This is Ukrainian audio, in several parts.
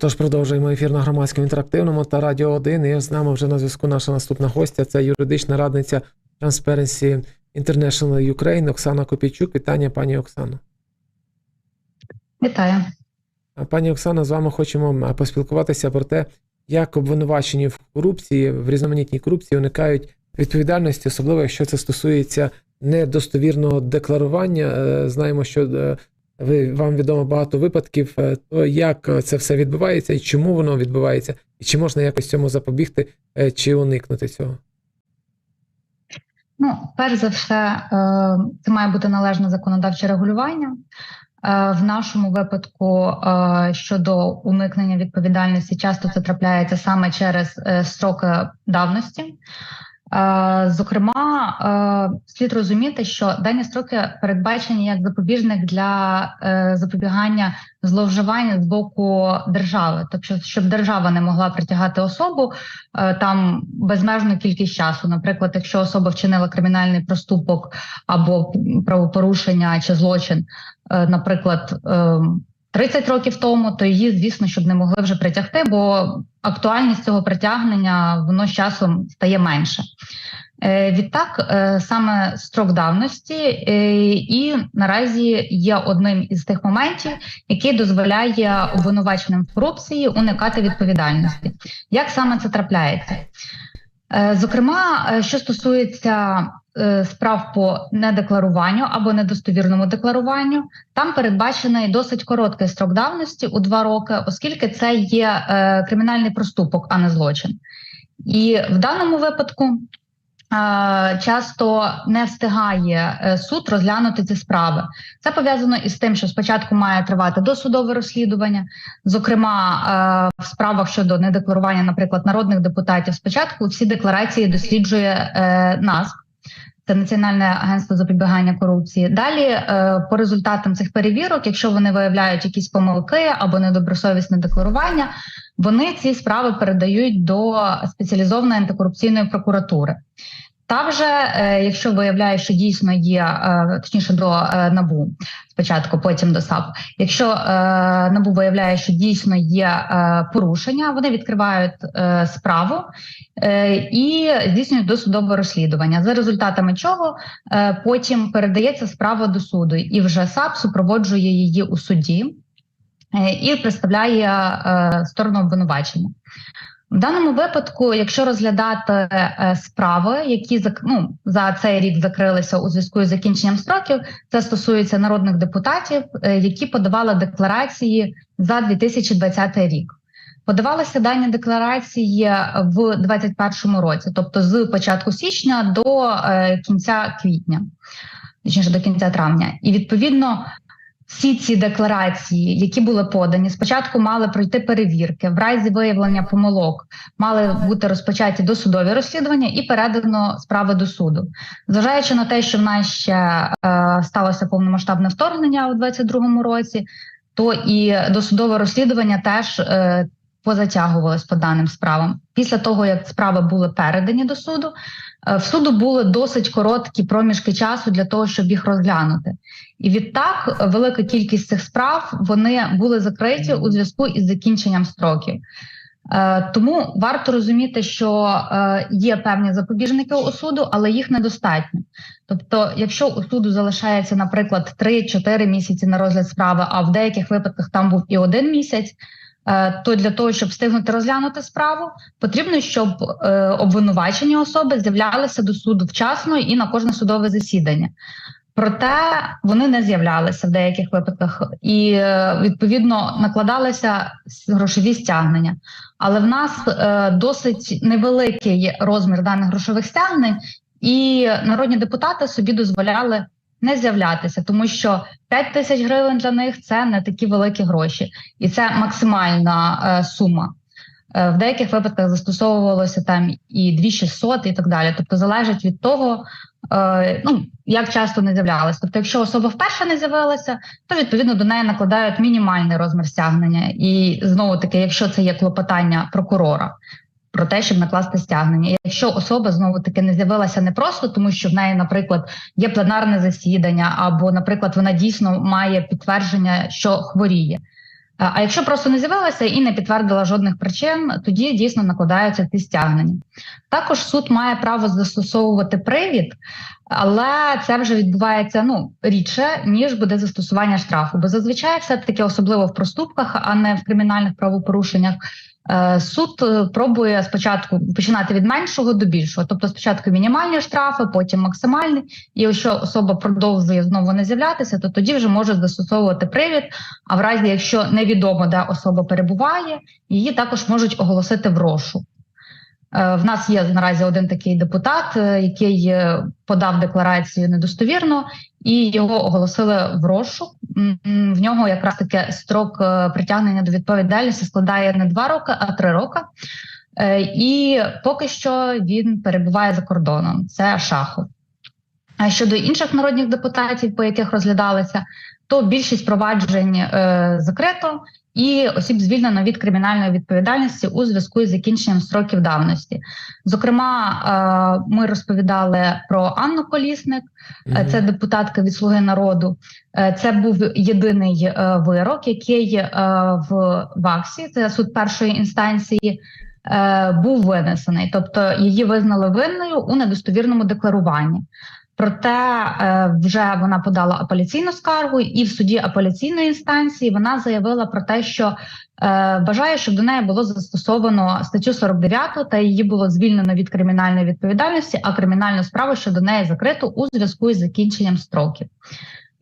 Тож продовжуємо ефір на громадському інтерактивному та Радіо 1. І з нами вже на зв'язку наша наступна гостя. Це юридична радниця Transparency International Ukraine Оксана Копійчук. Вітання, пані Оксано. Вітаю. Пані Оксано, з вами хочемо поспілкуватися про те, як обвинувачені в корупції, в різноманітній корупції уникають відповідальності, особливо якщо це стосується недостовірного декларування. Е, Знаємо, що е, ви вам відомо багато випадків, е, то як е, це все відбувається і чому воно відбувається, і чи можна якось цьому запобігти, е, чи уникнути цього? Ну, перш за все, це має бути належне законодавче регулювання. В нашому випадку щодо уникнення відповідальності, часто це трапляється саме через строки давності. Е, Зокрема, е, слід розуміти, що дані строки передбачені як запобіжник для е, запобігання зловживання з боку держави, тобто, щоб держава не могла притягати особу там безмежну кількість часу. Наприклад, якщо особа вчинила кримінальний проступок або правопорушення чи злочин, наприклад. Е, 30 років тому, то її, звісно, щоб не могли вже притягти, бо актуальність цього притягнення воно з часом стає менше. Е, Відтак, е, саме строк давності, е, і наразі є одним із тих моментів, який дозволяє обвинуваченим в корупції уникати відповідальності. Як саме це трапляється? Зокрема, що стосується справ по недекларуванню або недостовірному декларуванню, там передбачений досить короткий строк давності у два роки, оскільки це є е, кримінальний проступок, а не злочин. І в даному випадку е, часто не встигає е, суд розглянути ці справи. Це пов'язано із тим, що спочатку має тривати досудове розслідування. Зокрема, е, в справах щодо недекларування, наприклад, народних депутатів, спочатку всі декларації досліджує е, Це Національне агентство запобігання корупції. Далі, е, по результатам цих перевірок, якщо вони виявляють якісь помилки або недобросовісне декларування, вони ці справи передають до спеціалізованої антикорупційної прокуратури. Та вже, е, якщо виявляє, що дійсно є, е, точніше до е, набу спочатку, потім до САП. Якщо набу виявляє, що дійсно є порушення, вони відкривають справу і здійснюють досудове розслідування, за результатами чого потім передається справа до суду, і вже САП супроводжує її у суді і представляє сторону обвинувачення. В даному випадку, якщо розглядати е, справи, які ну, за цей рік закрилися у зв'язку із закінченням строків, це стосується народних депутатів, е, які подавали декларації за 2020 рік. Подавалися дані декларації в 2021 році, тобто з початку січня до е, кінця квітня, точніше до кінця травня, і відповідно. Всі ці декларації, які були подані, спочатку мали пройти перевірки. В разі виявлення помилок мали бути розпочаті досудові розслідування і передано справи до суду. Зважаючи на те, що в нас ще е, сталося повномасштабне вторгнення у 2022 році, то і досудове розслідування теж е, позатягувалось по даним справам. Після того як справи були передані до суду, в суду були досить короткі проміжки часу для того, щоб їх розглянути. І відтак велика кількість цих справ вони були закриті у зв'язку із закінченням строків. Е, Тому варто розуміти, що е, є певні запобіжники у суду, але їх недостатньо. Тобто, якщо у суду залишається, наприклад, 3-4 місяці на розгляд справи, а в деяких випадках там був і один місяць, е, то для того, щоб встигнути розглянути справу, потрібно, щоб е, обвинувачені особи з'являлися до суду вчасно і на кожне судове засідання. Проте вони не з'являлися в деяких випадках і е, відповідно накладалися грошові стягнення. Але в нас е, досить невеликий розмір даних грошових стягнень, і народні депутати собі дозволяли не з'являтися, тому що 5 тисяч гривень для них це не такі великі гроші, і це максимальна е, сума. Е, В деяких випадках застосовувалося там і 2600 і так далі. Тобто залежить від того, е, ну як часто не з'являлася. Тобто, якщо особа вперше не з'явилася, то відповідно до неї накладають мінімальний розмір стягнення. І знову таки, якщо це є клопотання прокурора. Про те, щоб накласти стягнення, якщо особа знову таки не з'явилася не просто тому, що в неї, наприклад, є пленарне засідання, або, наприклад, вона дійсно має підтвердження, що хворіє. А якщо просто не з'явилася і не підтвердила жодних причин, тоді дійсно накладаються ці стягнення. Також суд має право застосовувати привід, але це вже відбувається ну рідше ніж буде застосування штрафу. Бо зазвичай все таки особливо в проступках, а не в кримінальних правопорушеннях. Е, Суд е, пробує спочатку починати від меншого до більшого, тобто спочатку мінімальні штрафи, потім максимальні. І якщо особа продовжує знову не з'являтися, то тоді вже може застосовувати привід. А в разі, якщо невідомо, де особа перебуває, її також можуть оголосити в розшук. Е, В нас є наразі один такий депутат, який подав декларацію недостовірно, і його оголосили в розшук. В нього якраз таки строк е, притягнення до відповідальності складає не два роки, а три роки. Е, І поки що він перебуває за кордоном. Це Шахов. А щодо інших народних депутатів, по яких розглядалися, то більшість проваджень е, закрито і осіб звільнено від кримінальної відповідальності у зв'язку із закінченням строків давності. Зокрема, е, ми розповідали про Анну Колісник, е, це депутатка від Слуги народу. Е, Це був єдиний вирок, який в ВАКСі, це суд першої інстанції, був винесений, тобто її визнали винною у недостовірному декларуванні. Проте е, вже вона подала апеляційну скаргу, і в суді апеляційної інстанції вона заявила про те, що е, бажає, щоб до неї було застосовано статтю 49 та її було звільнено від кримінальної відповідальності, а кримінальну справу щодо неї закрито у зв'язку із закінченням строків.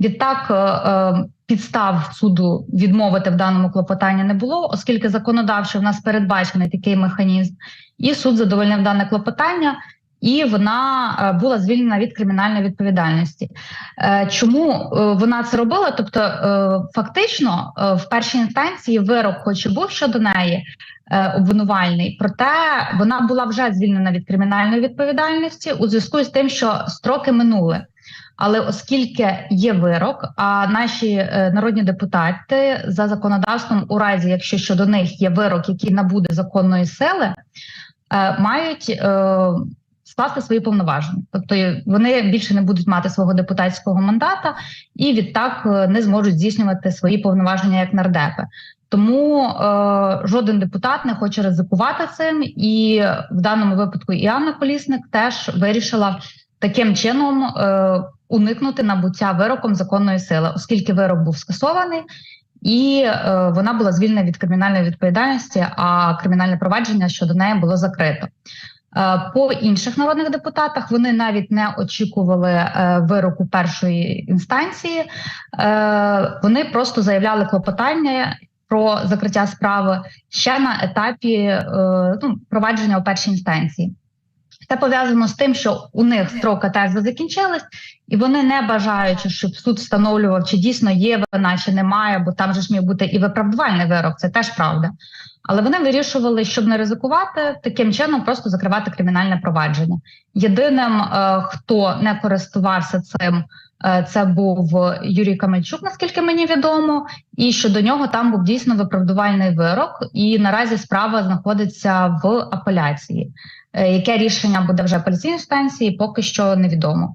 Відтак е, підстав суду відмовити в даному клопотанні не було, оскільки законодавчо в нас передбачений такий механізм, і суд задовольнив дане клопотання. І вона е, була звільнена від кримінальної відповідальності. Е, Чому е, вона це робила? Тобто, фактично, в першій інстанції вирок, хоч і був щодо неї обвинувальний, проте вона була вже звільнена від кримінальної відповідальності у зв'язку з тим, що строки минули. Але оскільки є вирок, а наші народні депутати за законодавством, у разі якщо щодо них є вирок, який набуде законної сили, мають скласти свої повноваження, тобто вони більше не будуть мати свого депутатського мандата і відтак е, не зможуть здійснювати свої повноваження як нардепи. Тому е, жоден депутат не хоче ризикувати цим, і в даному випадку і Анна Колісник теж вирішила таким чином е, уникнути набуття вироком законної сили, оскільки вирок був скасований. І е, вона була звільнена від кримінальної відповідальності, а кримінальне провадження щодо неї було закрито. Е, По інших народних депутатах вони навіть не очікували е, вироку першої інстанції. Е, Вони просто заявляли клопотання про закриття справи ще на етапі ну, провадження у першій інстанції. Це пов'язано з тим, що у них строка теж закінчились, і вони не бажаючи, щоб суд встановлював, чи дійсно є вина, чи немає, бо там же ж міг бути і виправдувальний вирок, це теж правда. Але вони вирішували, щоб не ризикувати, таким чином просто закривати кримінальне провадження. Єдиним, е, хто не користувався цим, е, це був Юрій Камельчук, наскільки мені відомо, і щодо нього там був дійсно виправдувальний вирок, і наразі справа знаходиться в апеляції. Е, Яке рішення буде вже апеляційної інстанції, поки що невідомо.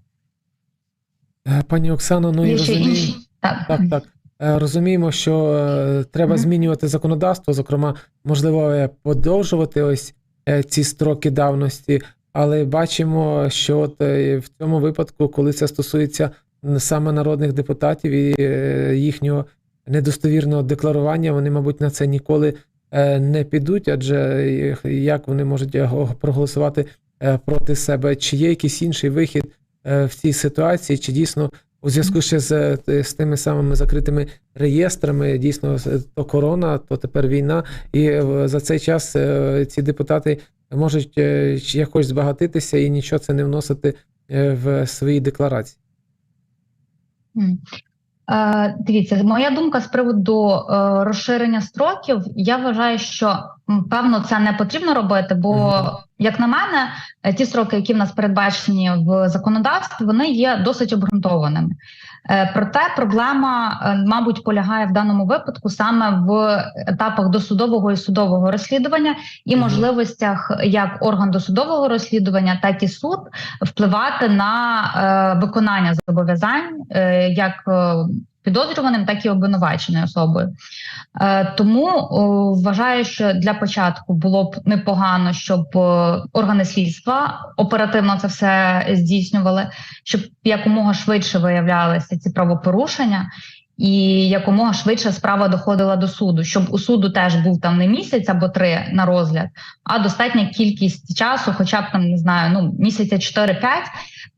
Е, Пані Оксано, ну і інші так. так, так. Е, Розуміємо, що е, треба змінювати законодавство, зокрема, можливо, подовжувати ось ці строки давності, але бачимо, що от в цьому випадку, коли це стосується саме народних депутатів і їхнього недостовірного декларування, вони, мабуть, на це ніколи не підуть, адже як вони можуть проголосувати проти себе? Чи є якийсь інший вихід в цій ситуації, чи дійсно у зв'язку ще з, е, з тими самими закритими реєстрами, дійсно то корона, то тепер війна, і е, за цей час е, ці депутати можуть е, якось збагатитися і нічого це не вносити е, в свої декларації. Е, Дивіться, моя думка з приводу е, розширення строків. Я вважаю, що певно це не потрібно робити, бо, як на мене, е, ті строки, які в нас передбачені в законодавстві, вони є досить обґрунтованими. Е, Проте проблема, е, мабуть, полягає в даному випадку саме в етапах досудового і судового розслідування і можливостях як орган досудового розслідування, так і суд впливати на виконання зобов'язань, як підозрюваним, так і обвинуваченою особою. Е, Тому вважаю, що для початку було б непогано, щоб е, органи слідства оперативно це все здійснювали, щоб якомога швидше виявлялися ці правопорушення. І якомога швидше справа доходила до суду, щоб у суду теж був там не місяць або три на розгляд, а достатня кількість часу, хоча б там не знаю, ну місяця 4-5.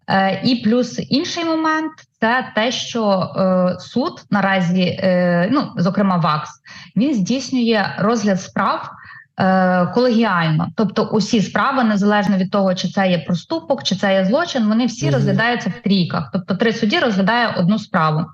Е, і плюс інший момент це те, що е, суд наразі, е, ну зокрема ВАКС, він здійснює розгляд справ. е, Колегіально, тобто усі справи, незалежно від того, чи це є проступок, чи це є злочин, вони всі Мгм. розглядаються в трійках. Тобто, три судді розглядає одну справу.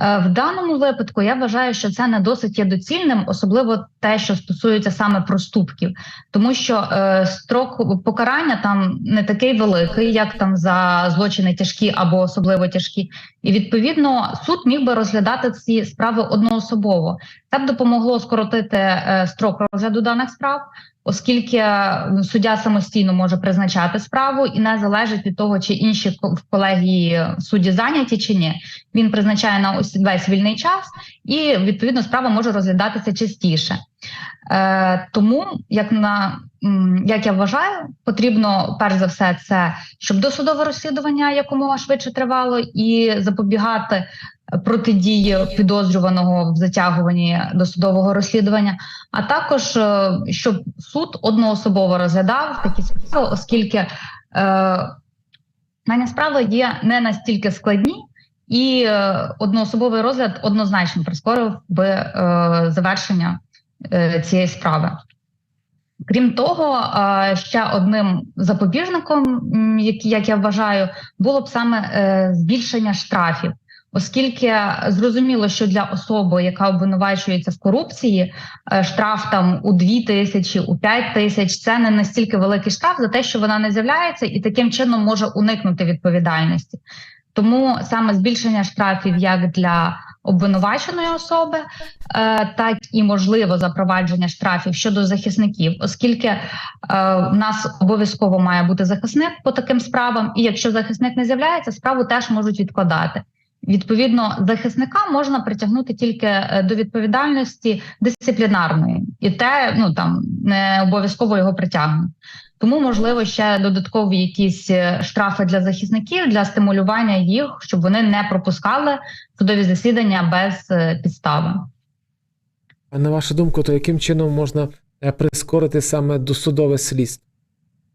Е, В даному випадку я вважаю, що це не досить є доцільним, особливо те, що стосується саме проступків, тому що е, строк покарання там не такий великий, як там за злочини тяжкі або особливо тяжкі, і відповідно суд міг би розглядати ці справи одноособово. Це б допомогло скоротити е, строк розгляду даних справ, оскільки е, суддя самостійно може призначати справу і не залежить від того, чи інші в колегії судді зайняті чи ні. Він призначає на весь вільний час, і відповідно справа може розглядатися частіше. Е, тому, як на як я вважаю, потрібно перш за все це, щоб досудове розслідування якомога швидше тривало і запобігати протидії підозрюваного в затягуванні досудового розслідування, а також е, щоб суд одноособово розглядав такі справи, оскільки е, справи є не настільки складні. І е, одноособовий розгляд однозначно прискорив би е, завершення е, цієї справи. Крім того, е, ще одним запобіжником, як, як я вважаю, було б саме збільшення штрафів, оскільки зрозуміло, що для особи, яка обвинувачується в корупції, е, штраф там у 2 тисячі, у 5 тисяч це не настільки великий штраф за те, що вона не з'являється, і таким чином може уникнути відповідальності. Тому саме збільшення штрафів як для обвинуваченої особи, е, так і можливо запровадження штрафів щодо захисників, оскільки е, в нас обов'язково має бути захисник по таким справам, і якщо захисник не з'являється, справу теж можуть відкладати. Відповідно, захисника можна притягнути тільки е, до відповідальності дисциплінарної, і те ну там не обов'язково його притягнуть. Тому можливо ще додаткові якісь е, штрафи для захисників для стимулювання їх, щоб вони не пропускали судові засідання без е, підстави. А на вашу думку, то яким чином можна прискорити саме досудове слідство?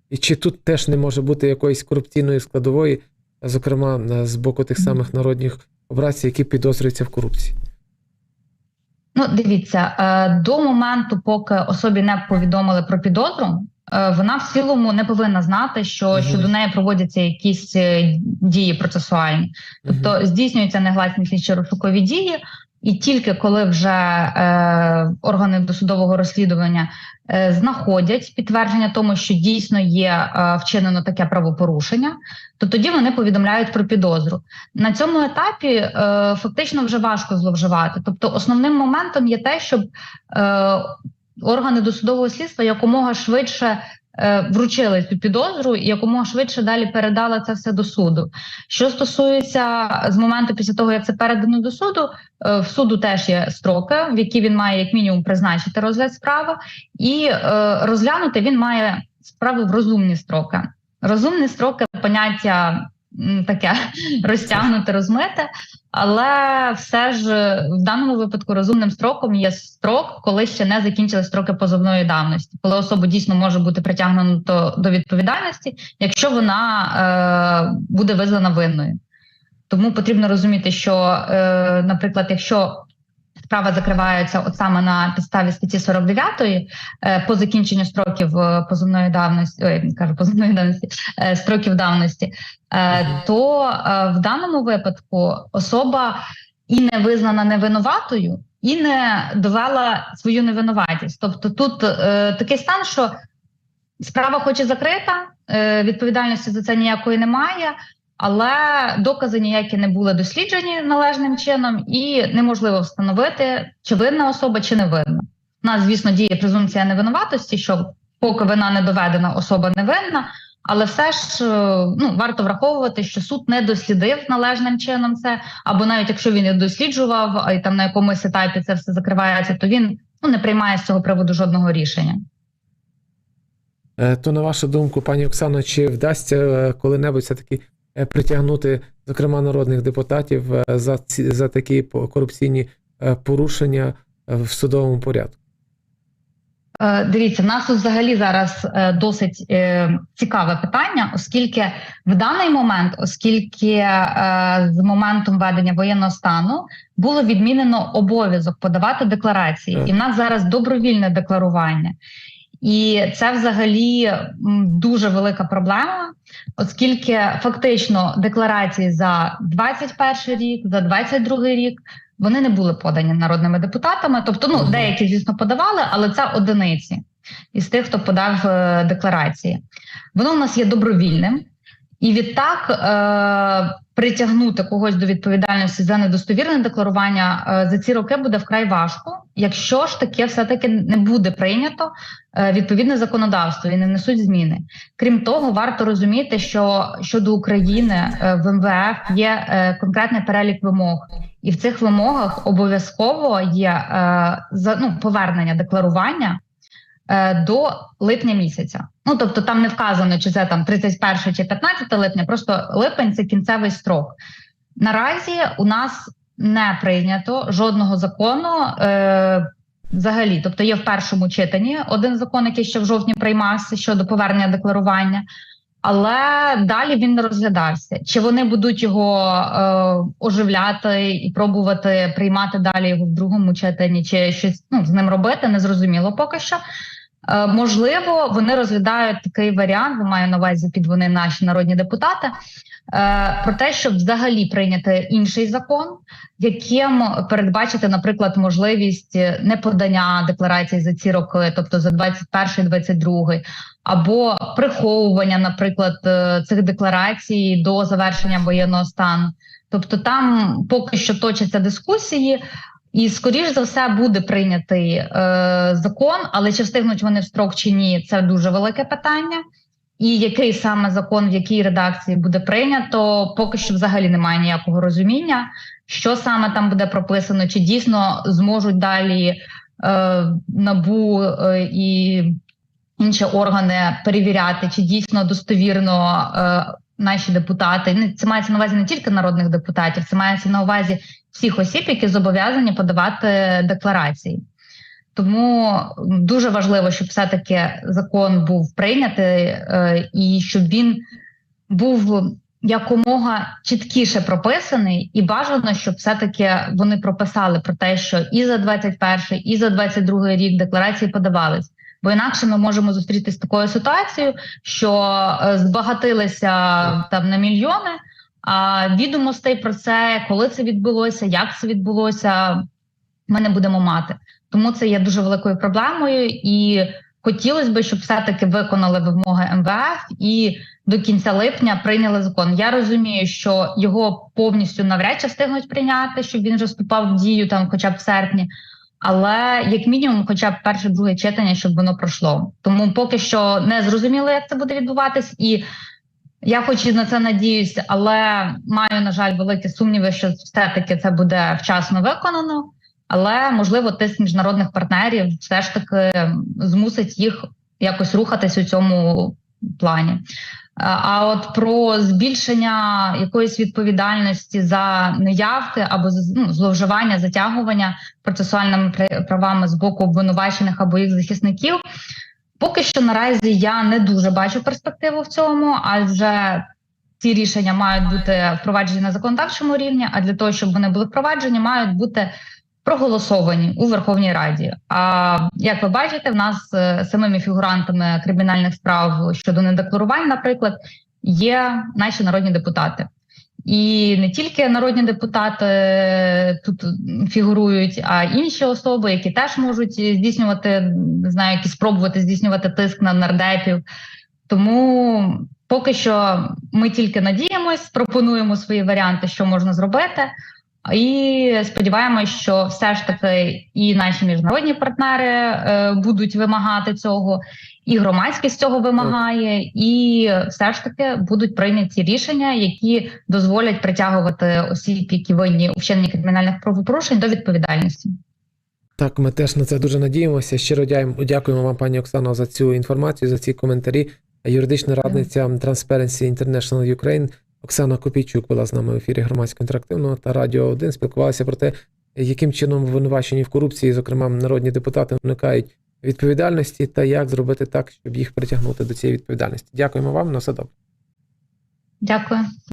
І чи тут теж не може бути якоїсь корупційної складової, зокрема е, з боку тих самих народних обранців, які підозрюються в корупції? Ну, дивіться, е, до моменту, поки особі не повідомили про підозру, е, вона в цілому не повинна знати, що угу. щодо неї проводяться якісь дії процесуальні. Тобто здійснюються негласні слідчі розшукові дії, і тільки коли вже е, органи досудового розслідування е, знаходять підтвердження тому, що дійсно є е, вчинено таке правопорушення, то тоді вони повідомляють про підозру. На цьому етапі е, фактично вже важко зловживати. Тобто, основним моментом є те, щоб е, органи досудового слідства якомога швидше вручили цю підозру і якомога швидше далі передали це все до суду. Що стосується з моменту після того, як це передано до суду, е, в суду теж є строки, в які він має як мінімум призначити розгляд справи, і е, розглянути він має справу в розумні строки. Розумні строки поняття таке розтягнуте, розмите, але все ж е, в даному випадку розумним строком є строк, коли ще не закінчили строки позовної давності, коли особа дійсно може бути притягнуто до відповідальності, якщо вона е, буде визнана винною. Тому потрібно розуміти, що, е, наприклад, якщо справа закривається от саме на підставі статті 49 е, по закінченню строків е, позовної давності, ой, кажу позовної давності, е, строків давності, то в даному випадку особа і не визнана невинуватою, і не довела свою невинуватість. Тобто тут такий стан, що справа хоч і закрита, відповідальності за це ніякої немає. Але докази ніякі не були досліджені належним чином, і неможливо встановити, чи винна особа, чи не винна. У нас, звісно, діє презумпція невинуватості, що поки вина не доведена, особа не винна. Але все ж е, ну варто враховувати, що суд не дослідив належним чином це, або навіть якщо він і досліджував, й там на якомусь етапі це все закривається, то він ну не приймає з цього приводу жодного рішення. Е, То, на вашу думку, пані Оксано, чи вдасться е, коли-небудь все-таки е, притягнути, зокрема, народних депутатів е, за, ці, за такі корупційні е, порушення е, в судовому порядку? Е, Дивіться, в нас взагалі зараз е, досить е, цікаве питання, оскільки в даний момент, оскільки е, з моменту введення воєнного стану було відмінено обов'язок подавати декларації, і в нас зараз добровільне декларування. І це взагалі дуже велика проблема, оскільки фактично декларації за 21 рік, за 22 рік вони не були подані народними депутатами. Тобто, ну деякі, звісно, подавали, але це одиниці із тих, хто подав е, декларації. Воно у нас є добровільним, і відтак е, притягнути когось до відповідальності за недостовірне декларування е, за ці роки буде вкрай важко, якщо ж таке все таки не буде прийнято е, відповідне законодавство і не несуть зміни. Крім того, варто розуміти, що щодо України е, в МВФ є е, конкретний перелік вимог, і в цих вимогах обов'язково є е, за ну повернення декларування. Е, До липня місяця, ну тобто там не вказано, чи це там 31 чи 15 липня, просто липень це кінцевий строк. Наразі у нас не прийнято жодного закону е, взагалі. Тобто є в першому читанні один закон, який ще в жовтні приймався щодо повернення декларування, але далі він не розглядався. Чи вони будуть його е, оживляти і пробувати приймати далі його в другому читанні, чи щось ну, з ним робити, незрозуміло поки що. Е, можливо, вони розглядають такий варіант, маю на увазі під вони наші народні депутати. е, Про те, щоб взагалі прийняти інший закон, яким передбачити, наприклад, можливість неподання декларацій за ці роки, тобто за 21-22, або приховування, наприклад, е, цих декларацій до завершення воєнного стану. Тобто, там поки що точаться дискусії, і скоріш за все буде прийнятий е, закон, але чи встигнуть вони в строк чи ні, це дуже велике питання. І який саме закон в якій редакції буде прийнято, поки що взагалі немає ніякого розуміння, що саме там буде прописано, чи дійсно зможуть далі е, набу е, і інші органи перевіряти, чи дійсно достовірно е, наші депутати. Ну, Це мається на увазі не тільки народних депутатів, це мається на увазі всіх осіб, які зобов'язані подавати декларації. Тому дуже важливо, щоб все-таки закон був прийнятий е, і щоб він був якомога чіткіше прописаний, і бажано, щоб все-таки вони прописали про те, що і за 21, і за 22 рік декларації подавались. Бо інакше ми можемо зустрітися з такою ситуацією, що е, збагатилися там на мільйони. Відомостей про це, коли це відбулося, як це відбулося, ми не будемо мати. Тому це є дуже великою проблемою, і хотілося б, щоб все-таки виконали вимоги МВФ і до кінця липня прийняли закон. Я розумію, що його повністю навряд чи встигнуть прийняти, щоб він вже вступав в дію там, хоча б в серпні. Але як мінімум, хоча б перше друге читання, щоб воно пройшло. Тому поки що не зрозуміло, як це буде відбуватись, і я хоч і на це надіюсь, але маю на жаль великі сумніви, що все таки це буде вчасно виконано. Але можливо, тиск міжнародних партнерів все ж таки змусить їх якось рухатись у цьому плані. А от про збільшення якоїсь відповідальності за неявки або ну, зловживання, затягування процесуальними правами з боку обвинувачених або їх захисників, поки що наразі я не дуже бачу перспективу в цьому, адже ці рішення мають бути впроваджені на законодавчому рівні. А для того, щоб вони були впроваджені, мають бути проголосовані у Верховній Раді. А як ви бачите, в нас е, самими фігурантами кримінальних справ щодо недекларувань, наприклад, є наші народні депутати. І не тільки народні депутати е, тут фігурують, а інші особи, які теж можуть здійснювати, не знаю, які спробувати здійснювати тиск на нардепів. Тому поки що ми тільки надіємось, пропонуємо свої варіанти, що можна зробити. І сподіваємось, що все ж таки і наші міжнародні партнери е, будуть вимагати цього, і громадськість цього вимагає, і все ж таки будуть прийняті рішення, які дозволять притягувати осіб, які винні у вчиненні кримінальних правопорушень до відповідальності. Так, ми теж на це дуже надіємося. Щиро дякуємо вам, пані Оксано, за цю інформацію, за ці коментарі. Юридична радниця Transparency International Ukraine Оксана Копійчук була з нами в ефірі громадського інтерактивного та Радіо 1. Спілкувалася про те, яким чином обвинувачені в корупції, зокрема народні депутати, уникають відповідальності та як зробити так, щоб їх притягнути до цієї відповідальності. Дякуємо вам на все добре. Дякую.